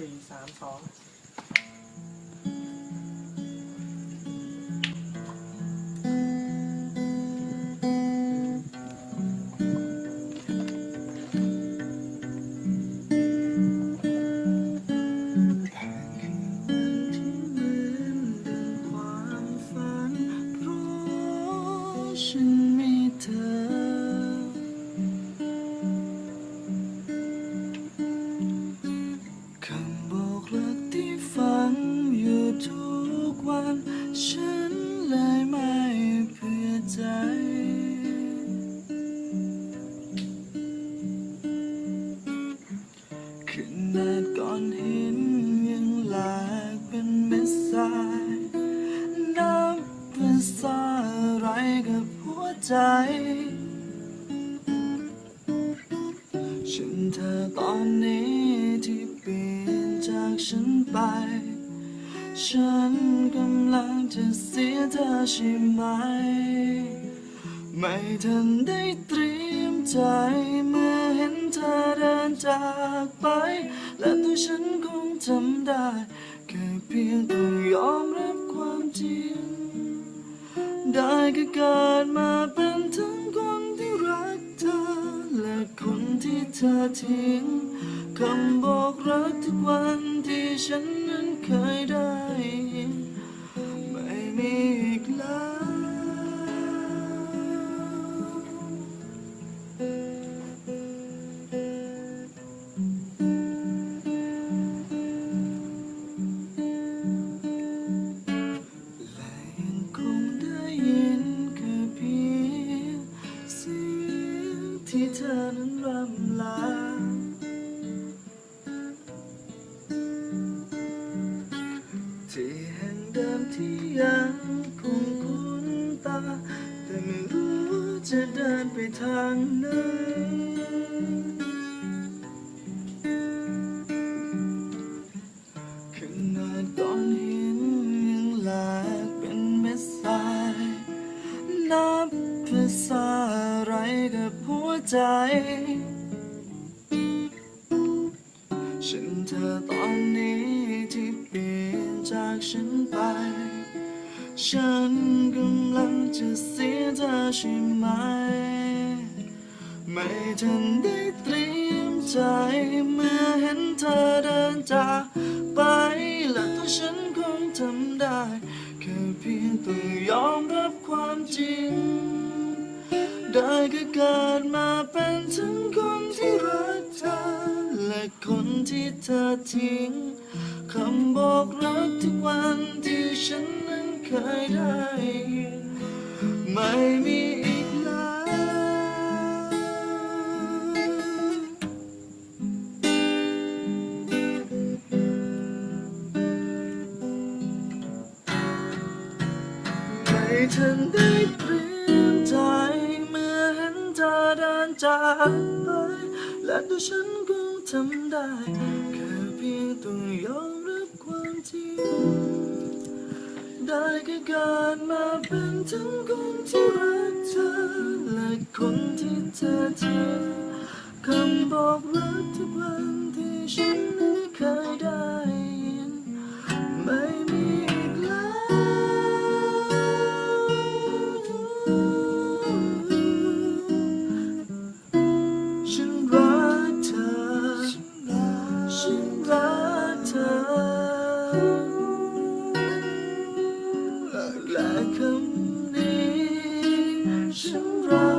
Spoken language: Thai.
สี่สามสอง ฉันเลยไม่เพื่อใจ ขนาดก่อนหินยังหลากเป็นเม็ดทรายนับเป็นสาอะไรกับหัวใจ ฉันเธอตอนนี้ที่เปลี่ยนจากฉันไป ฉันกำลังจะเสียเธอใช่ไหม ไม่ทันได้เตรียมใจเมื่อเห็นเธอเดินจากไป และตัวฉันคงทำได้ แค่เพียงต้องยอมรับความจริง ได้แค่เกิดมาเป็นทั้งคนที่รักเธอ และคนที่เธอทิ้งคำบอกรักทุกวันที่ฉันนั้นเคยได้ นั้นรำลา ที่แห่งเดิมที่ยังคงคุ้นตา แต่ไม่รู้จะเดินไปทางไหนขนาดก้อนหินยังแหลกเป็นเม็ดทรายนับภาษา อะไรกับหัวใจ ฉันเธอตอนนี้ที่เปลี่ยนจากฉันไป ฉันกำลังจะเสียเธอใช่ไหม ไม่ทันได้เตรียมใจเมื่อเห็นเธอเดินจากไปและตัวฉันคงทำได้ แค่เพียงต้องยอมรับความจริง ได้แค่เกิดมาเป็นทั้งคนที่รักเธอ และคนที่เธอทิ้งคำบอกรักทุกวันที่ฉันนั้นเคยได้ยินไม่มีอีกแล้วไม่ทันได้เตรียม จากไปและตัวฉันคงทำได้แค่เพียงต้องยอมรับความจริงได้แค่การมาเป็นทั้งคนที่รักเธอและคนที่เธอทิ้งคำบอกรักทุกวัน รักเธอและคำนี้ฉันรัก